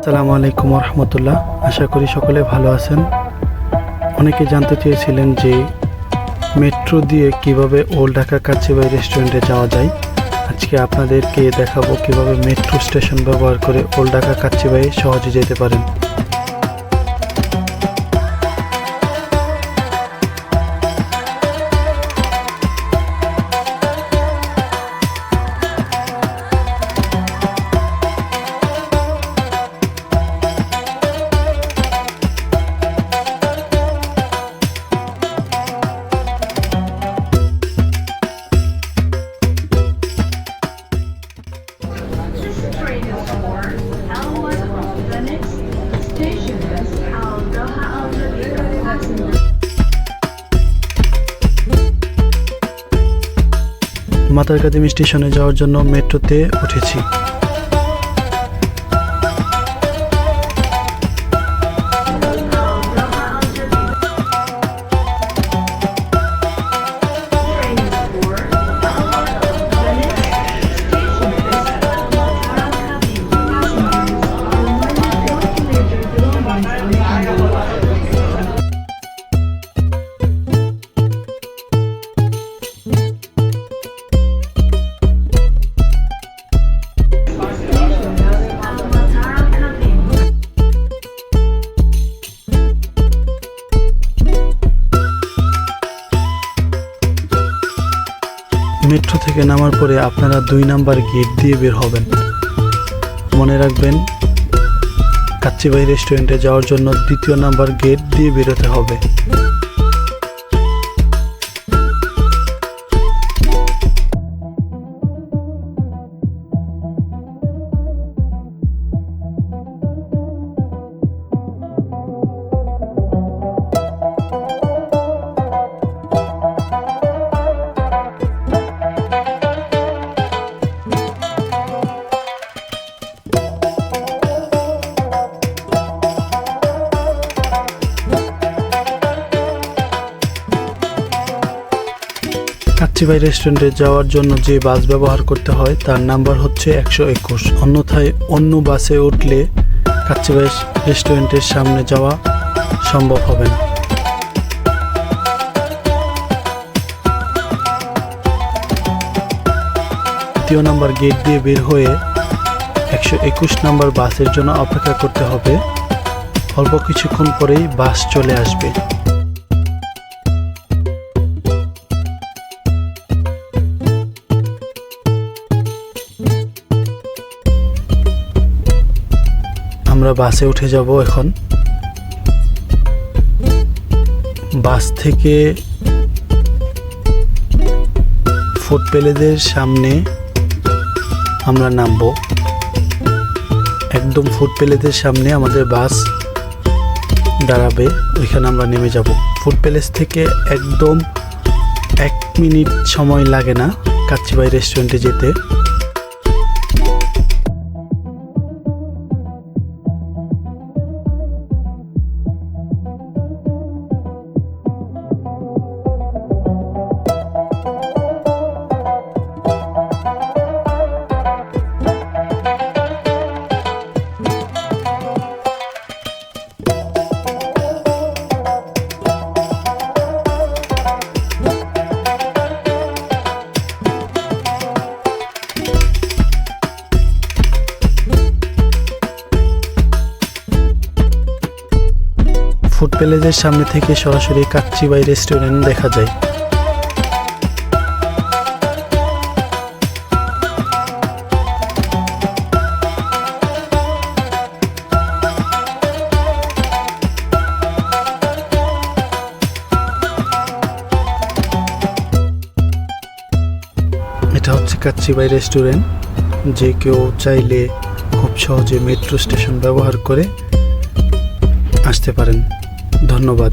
আসসালামু আলাইকুম রহমতুল্লাহ আশা করি সকলে ভালো আছেন। অনেকে জানতে চেয়েছিলেন যে মেট্রো দিয়ে কীভাবে ওল্ড ঢাকা কাচিবাই রেস্টুরেন্টে যাওয়া যায়। আজকে আপনাদেরকে দেখাবো কীভাবে মেট্রো স্টেশন ব্যবহার করে ওল্ড ঢাকা কাচ্চিবাই সহজে যেতে পারেন। মাতারকাদিম স্টেশনে যাওয়ার জন্য মেট্রোতে উঠেছি। মেট্রো থেকে নামার পরে আপনারা দুই নাম্বার গেট দিয়ে বের হবেন। মনে রাখবেন কাচ্চিবাই রেস্টুরেন্টে যাওয়ার জন্য দ্বিতীয় নাম্বার গেট দিয়ে বেরোতে হবে। কাচ্চিবাই রেস্টুরেন্টে যাওয়ার জন্য যে বাস ব্যবহার করতে হয়, তার নাম্বার হচ্ছে একশো একুশ। অন্যথায় অন্য বাসে উঠলে কাচ্চিবাই রেস্টুরেন্টের সামনে যাওয়া সম্ভব হবে না। দ্বিতীয় নাম্বার গেট দিয়ে বের হয়ে একশো একুশ নাম্বার বাসের জন্য অপেক্ষা করতে হবে। অল্প কিছুক্ষণ পরেই বাস চলে আসবে। আমরা বাসে উঠে যাব এখন। বাস থেকে ফুড প্যালেসের সামনে আমরা নামবো। একদম ফুড প্যালেসের সামনে আমাদের বাস দাঁড়াবে, ওইখানে আমরা নেমে যাব। ফুড প্যালেস থেকে একদম এক মিনিট সময় লাগে না কাচ্চিবাই রেস্টুরেন্টে যেতে। ফুড প্যালেসের সামনে থেকে সরাসরি কাচ্চিবাই রেস্টুরেন্ট দেখা যায়। এটা হচ্ছে কাচ্চিবাই রেস্টুরেন্ট। যে কেউ চাইলে খুব সহজে মেট্রো স্টেশন ব্যবহার করে আসতে পারেন। ধন্যবাদ।